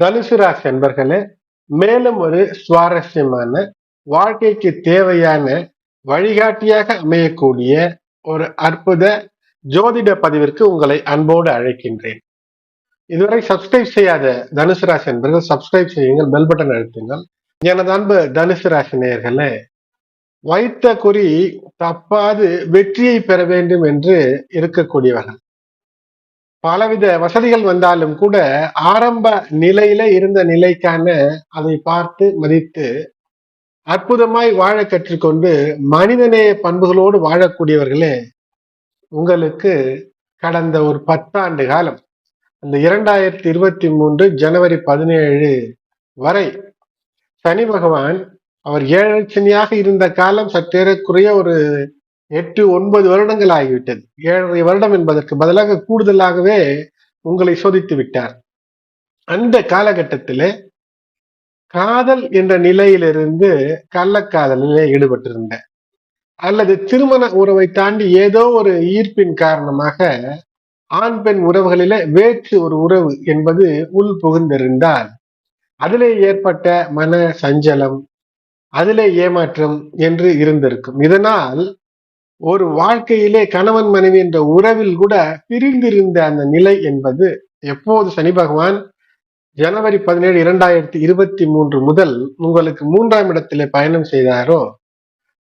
தனுசு ராசி அன்பர்களே மேலும் ஒரு சுவாரஸ்யமான வாழ்க்கைக்கு தேவையான வழிகாட்டியாக அமையக்கூடிய ஒரு அற்புத ஜோதிட பதிவிற்கு உங்களை அன்போடு அழைக்கின்றேன். இதுவரை சப்ஸ்கிரைப் செய்யாத தனுசு ராசி அன்பர்கள் சப்ஸ்கிரைப் செய்யுங்கள் பெல் பட்டன் அழுத்துங்கள் எனது அன்பு தனுசு ராசி நேயர்களே வைத்த குறி தப்பாது வெற்றியை பெற வேண்டும் என்று இருக்கக்கூடியவர்கள். பலவித வசதிகள் வந்தாலும் கூட ஆரம்ப நிலையில இருந்த நிலைக்கான அதை பார்த்து மதித்து அற்புதமாய் வாழ கற்றுக்கொண்டு மனிதநேய பண்புகளோடு வாழக்கூடியவர்களே உங்களுக்கு கடந்த ஒரு பத்தாண்டு காலம் அந்த இரண்டாயிரத்தி இருபத்தி மூன்று ஜனவரி பதினேழு வரை சனி பகவான் அவர் ஏழச்சனியாக இருந்த காலம் சற்றேறக்குறைய ஒரு எட்டு ஒன்பது வருடங்கள் ஆகிவிட்டது ஏழரை வருடம் என்பதற்கு பதிலாக கூடுதலாகவே உங்களை சோதித்து விட்டார். அந்த காலகட்டத்திலே காதல் என்ற நிலையிலிருந்து கள்ளக்காதலிலே ஈடுபட்டிருந்த அல்லது திருமண உறவை தாண்டி ஏதோ ஒரு ஈர்ப்பின் காரணமாக ஆண் பெண் உறவுகளிலே வேற்று ஒரு உறவு என்பது உள் புகுந்திருந்தால் அதிலே ஏற்பட்ட மன சஞ்சலம் அதிலே ஏமாற்றம் என்று இருந்திருக்கும். இதனால் ஒரு வாழ்க்கையிலே கணவன் மனைவி என்ற உறவில் கூட பிரிந்திருந்த அந்த நிலை என்பது எப்போது சனி பகவான் ஜனவரி பதினேழு இரண்டாயிரத்தி இருபத்தி மூன்று முதல் உங்களுக்கு மூன்றாம் இடத்திலே பயணம் செய்தாரோ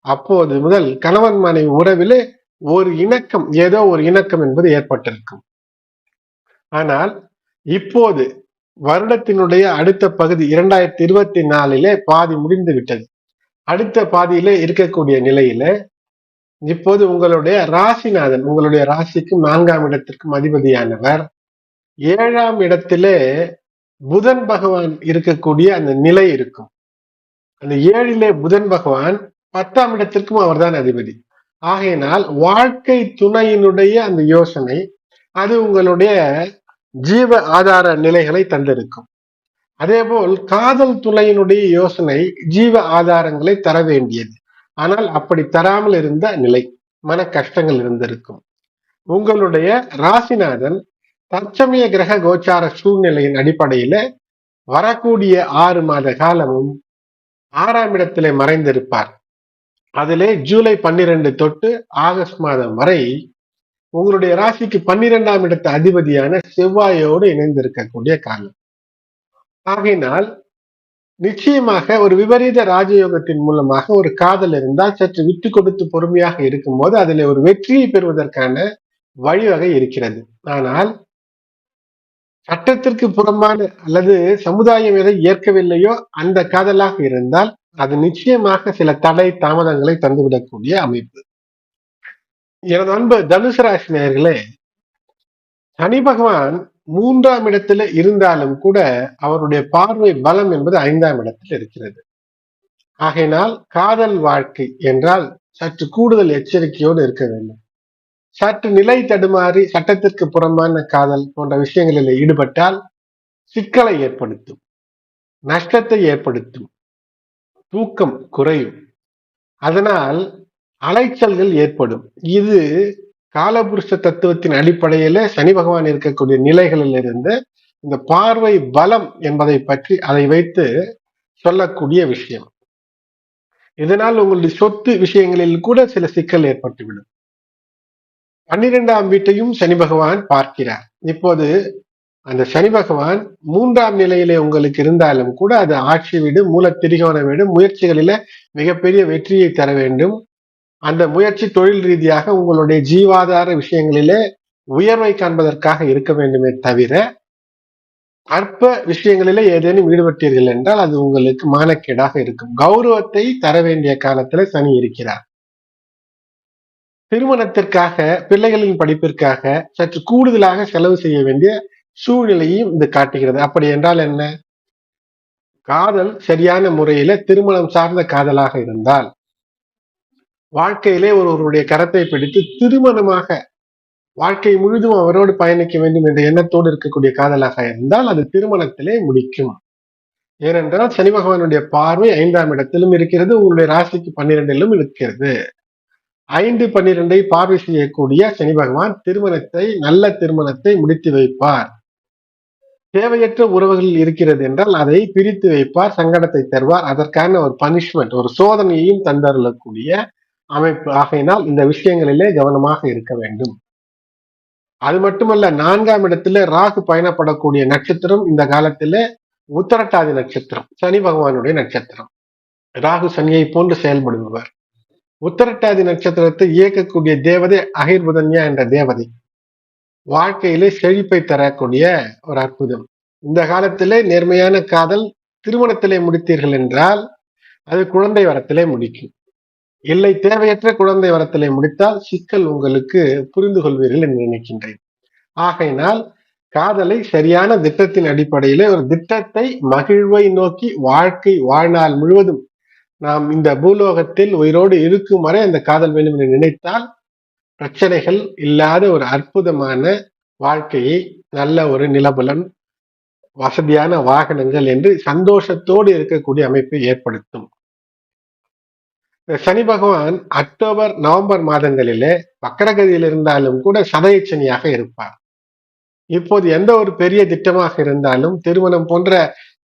அப்போது முதல் கணவன் மனைவி உறவிலே ஒரு இணக்கம் ஏதோ ஒரு இணக்கம் என்பது ஏற்பட்டிருக்கும். ஆனால் இப்போது வருடத்தினுடைய அடுத்த பகுதி இரண்டாயிரத்தி இருபத்தி நாலிலே பாதி முடிந்து விட்டது. அடுத்த பாதியிலே இருக்கக்கூடிய நிலையில இப்போது உங்களுடைய ராசிநாதன் உங்களுடைய ராசிக்கும் நான்காம் இடத்திற்கும் அதிபதியானவர். ஏழாம் இடத்திலே புதன் பகவான் இருக்கக்கூடிய அந்த நிலை இருக்கும். அந்த ஏழிலே புதன் பகவான் பத்தாம் இடத்திற்கும் அவர்தான் அதிபதி. ஆகையினால் வாழ்க்கை துணையினுடைய அந்த யோசனை அது உங்களுடைய ஜீவ ஆதார நிலைகளை தந்திருக்கும். அதேபோல் காதல் துணையினுடைய யோசனை ஜீவ ஆதாரங்களை தர வேண்டியது. ஆனால் அப்படி தராமல் இருந்த நிலை மன கஷ்டங்கள் இருந்திருக்கும். உங்களுடைய ராசிநாதன் தற்சமய கிரக கோச்சார சூழ்நிலையின் அடிப்படையில வரக்கூடிய ஆறு மாத காலமும் ஆறாம் இடத்திலே மறைந்திருப்பார். அதிலே ஜூலை பன்னிரண்டு தொட்டு ஆகஸ்ட் மாதம் வரை உங்களுடைய ராசிக்கு பன்னிரெண்டாம் இடத்து அதிபதியான செவ்வாயோடு இணைந்திருக்கக்கூடிய காலம். ஆகையினால் நிச்சயமாக ஒரு விபரீத ராஜயோகத்தின் மூலமாக ஒரு காதல் இருந்தால் சற்று விட்டு கொடுத்து பொறுமையாக இருக்கும்போது அதில் ஒரு வெற்றியை பெறுவதற்கான வழிவகை இருக்கிறது. ஆனால் சட்டத்திற்கு புறம்பான அல்லது சமுதாயம் எதை ஏற்கவில்லையோ அந்த காதலாக இருந்தால் அது நிச்சயமாக சில தடை தாமதங்களை தந்துவிடக்கூடிய அமைப்பு. எனது அன்பு தனுசு ராசி நேர்களே சனி பகவான் மூன்றாம் இடத்துல இருந்தாலும் கூட அவருடைய பார்வை பலம் என்பது ஐந்தாம் இடத்தில் இருக்கிறது. ஆகையினால் காதல் வாழ்க்கை என்றால் சற்று கூடுதல் எச்சரிக்கையோடு இருக்க வேண்டும். சற்று நிலை தடுமாறி சட்டத்திற்கு புறமான காதல் போன்ற விஷயங்களில் ஈடுபட்டால் சிக்கலை ஏற்படுத்தும் நஷ்டத்தை ஏற்படுத்தும் தூக்கம் குறையும். அதனால் அலைச்சல்கள் ஏற்படும். இது காலபுருஷ தத்துவத்தின் அடிப்படையில சனி பகவான் இருக்கக்கூடிய நிலைகளில் இருந்து இந்த பார்வை பலம் என்பதை பற்றி அதை வைத்து சொல்லக்கூடிய விஷயம். இதனால் உங்களுடைய சொத்து விஷயங்களில் கூட சில சிக்கல் ஏற்பட்டுவிடும். பன்னிரெண்டாம் வீட்டையும் சனி பகவான் பார்க்கிறார். இப்போது அந்த சனி பகவான் மூன்றாம் நிலையிலே உங்களுக்கு இருந்தாலும் கூட அது ஆட்சி வீடு மூல திரிகோண வீடு முயற்சிகளில மிகப்பெரிய வெற்றியை தர வேண்டும். அந்த முயற்சி தொழில் ரீதியாக உங்களுடைய ஜீவாதார விஷயங்களிலே உயர்வை காண்பதற்காக இருக்க வேண்டுமே தவிர அற்ப விஷயங்களிலே ஏதேனும் ஈடுபட்டீர்கள் என்றால் அது உங்களுக்கு மானக்கேடாக இருக்கும். கௌரவத்தை தர வேண்டிய காலத்துல சனி இருக்கிறார். திருமணத்திற்காக பிள்ளைகளின் படிப்பிற்காக சற்று கூடுதலாக செலவு செய்ய வேண்டிய சூழ்நிலையும் இது காட்டுகிறது. அப்படி என்றால் என்ன? காதல் சரியான முறையில திருமணம் சார்ந்த காதலாக இருந்தால் வாழ்க்கையிலே ஒருவருடைய கரத்தை பிடித்து திருமணமாக வாழ்க்கை முழுதும் அவரோடு பயணிக்க வேண்டும் என்ற எண்ணத்தோடு இருக்கக்கூடிய காதலாக இருந்தால் அது திருமணத்திலே முடிக்கும். ஏனென்றால் சனி பகவானுடைய பார்வை ஐந்தாம் இடத்திலும் இருக்கிறது உங்களுடைய ராசிக்கு பன்னிரெண்டிலும் இருக்கிறது. ஐந்து பன்னிரெண்டை பார்வை செய்யக்கூடிய சனி பகவான் திருமணத்தை நல்ல திருமணத்தை முடித்து வைப்பார். தேவையற்ற உறவுகள் இருக்கிறது என்றால் அதை பிரித்து வைப்பார் சங்கடத்தை தருவார். அதற்கான ஒரு பனிஷ்மெண்ட் ஒரு சோதனையையும் தந்தருளக்கூடிய அமைப்பு. ஆகையினால் இந்த விஷயங்களிலே கவனமாக இருக்க வேண்டும். அது மட்டுமல்ல நான்காம் இடத்துல ராகு பயணப்படக்கூடிய நட்சத்திரம் இந்த காலத்துல உத்தரட்டாதி நட்சத்திரம். சனி பகவானுடைய நட்சத்திரம். ராகு சனியை போன்று செயல்படுபவர். உத்தரட்டாதி நட்சத்திரத்தை இயக்கக்கூடிய தேவதை அகிர்புதன்யா என்ற தேவதை. வாழ்க்கையிலே செழிப்பை தரக்கூடிய ஒரு அற்புதம். இந்த காலத்திலே நேர்மையான காதல் திருமணத்திலே முடித்தீர்கள் என்றால் அது குழந்தை வரத்திலே முடிக்கும். இல்லை தேவையற்ற குழந்தை வரத்திலே முடித்தால் சிக்கல் உங்களுக்கு புரிந்து கொள்வீர்கள் என்று நினைக்கின்றேன். ஆகையினால் காதலை சரியான திட்டத்தின் அடிப்படையிலே ஒரு திட்டத்தை மகிழ்வை நோக்கி வாழ்க்கை வாழ்நாள் முழுவதும் நாம் இந்த பூலோகத்தில் உயிரோடு இருக்கும் வரை அந்த காதல் வேண்டும் என்று நினைத்தால் பிரச்சனைகள் இல்லாத ஒரு அற்புதமான வாழ்க்கையை நல்ல ஒரு நிலபலன் வசதியான வாகனங்கள் என்று சந்தோஷத்தோடு இருக்கக்கூடிய அமைப்பை ஏற்படுத்தும். சனி பகவான் அக்டோபர் நவம்பர் மாதங்களிலே வக்கரகதியில் இருந்தாலும் கூட சதயச்சனியாக இருப்பார். இப்போது எந்த ஒரு பெரிய திட்டமாக இருந்தாலும் திருமணம் போன்ற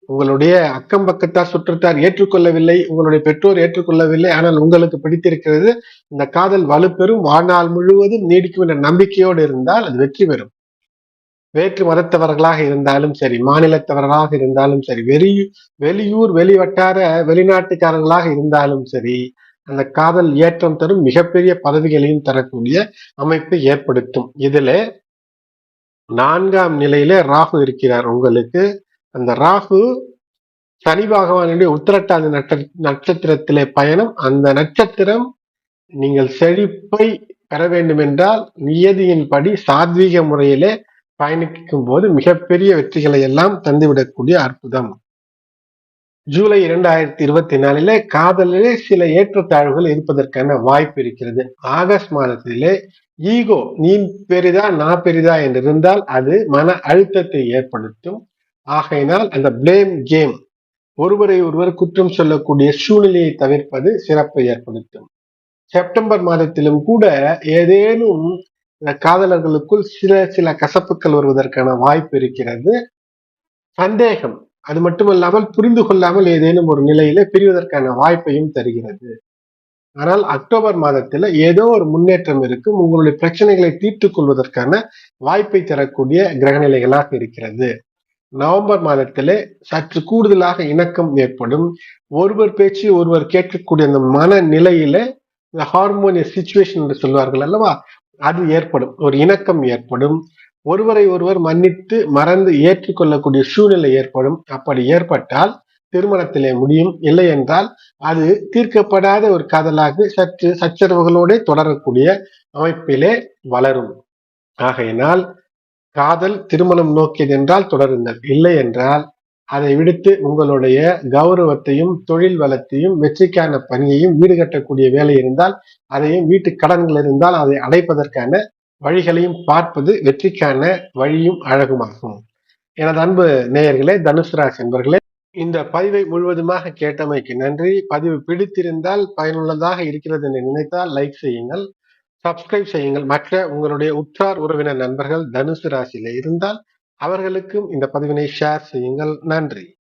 உங்களுடைய அக்கம் பக்கத்தார் சுற்றத்தார் ஏற்றுக்கொள்ளவில்லை உங்களுடைய பெற்றோர் ஏற்றுக்கொள்ளவில்லை ஆனால் உங்களுக்கு பிடித்திருக்கிறது இந்த காதல் வலுப்பெறும் வாழ்நாள் முழுவதும் நீடிக்கும் என்ற நம்பிக்கையோடு இருந்தால் அது வெற்றி பெறும். வேற்று மதத்தவர்களாக இருந்தாலும் சரி மாநிலத்தவர்களாக இருந்தாலும் சரி வெளி வெளியூர் வெளிவட்டார வெளிநாட்டுக்காரர்களாக இருந்தாலும் சரி அந்த காதல் ஏற்றம் தரும் மிகப்பெரிய பதவிகளையும் தரக்கூடிய அமைப்பை ஏற்படுத்தும். இதுல நான்காம் நிலையில ராகு இருக்கிறார் உங்களுக்கு. அந்த ராகு சனி பகவானுடைய உத்திரட்டாதி நட்சத்திரத்திலே பயணம். அந்த நட்சத்திரம் நீங்கள் செழிப்பை பெற வேண்டும் என்றால் நியதியின்படி சாத்வீக முறையிலே பயணிக்கும் போது மிகப்பெரிய வெற்றிகளை எல்லாம் தந்துவிடக்கூடிய அற்புதம். ஜூலை இரண்டாயிரத்தி இருபத்தி நாலிலே காதலிலே சில ஏற்றத்தாழ்வுகள் இருப்பதற்கான வாய்ப்பு இருக்கிறது. ஆகஸ்ட் மாதத்திலே ஈகோ நீ பெரிதா நான் பெரிதா என்று இருந்தால் அது மன அழுத்தத்தை ஏற்படுத்தும். ஆகையினால் அந்த பிளேம் கேம் ஒருவரை ஒருவர் குற்றம் சொல்லக்கூடிய சூழ்நிலையை தவிர்ப்பது சிறப்பை ஏற்படுத்தும். செப்டம்பர் மாதத்திலும் கூட ஏதேனும் இந்த காதலர்களுக்குள் சில சில கசப்புகள் வருவதற்கான வாய்ப்பு இருக்கிறது. சந்தேகம் அது மட்டுமல்லாமல் புரிந்து கொள்ளாமல் ஏதேனும் ஒரு நிலையில பிரிவதற்கான வாய்ப்பையும் தருகிறது. ஆனால் அக்டோபர் மாதத்துல ஏதோ ஒரு முன்னேற்றம் இருக்கும் உங்களுடைய பிரச்சனைகளை தீர்த்து கொள்வதற்கான வாய்ப்பை தரக்கூடிய கிரகநிலைகளாக இருக்கிறது. நவம்பர் மாதத்திலே சற்று கூடுதலாக இணக்கம் ஏற்படும். ஒருவர் பேச்சு ஒருவர் கேட்கக்கூடிய அந்த மன நிலையில இந்த ஹார்மோனிய சுச்சுவேஷன் என்று சொல்வார்கள் அல்லவா அது ஏற்படும். ஒரு இணக்கம் ஏற்படும். ஒருவரை ஒருவர் மன்னித்து மறந்து ஏற்றுக்கொள்ளக்கூடிய சூழ்நிலை ஏற்படும். அப்படி ஏற்பட்டால் திருமணத்திலே முடியும். இல்லை என்றால் அது தீர்க்கப்படாத ஒரு காதலாக சற்று சச்சரவுகளோடு தொடரக்கூடிய அமைப்பிலே வளரும். ஆகையினால் காதல் திருமணம் நோக்கியது என்றால் தொடருங்கள். இல்லை என்றால் அதை விடுத்து உங்களுடைய கௌரவத்தையும் தொழில் வளத்தையும் வெற்றிக்கான பணியையும் வீடு கட்டக்கூடிய வேலை இருந்தால் அதையும் வீட்டு கடன்கள் இருந்தால் அதை அடைப்பதற்கான வழிகளையும் பார்ப்பது வெற்றிக்கான வழியும் அழகுமாகும். எனது அன்பு நேயர்களே தனுஷ்ராஜ் என்பர்களே இந்த பதிவை முழுவதுமாக கேட்டமைக்கு நன்றி. பதிவு பிடித்திருந்தால் பயனுள்ளதாக இருக்கிறது என்று நினைத்தால் லைக் செய்யுங்கள். சப்ஸ்கிரைப் செய்யுங்கள். மற்ற உங்களுடைய உற்றார் உறவினர் நண்பர்கள் தனுசு ராசியில இருந்தால் அவர்களுக்கும் இந்த பதிவினை ஷேர் செய்யுங்கள். நன்றி.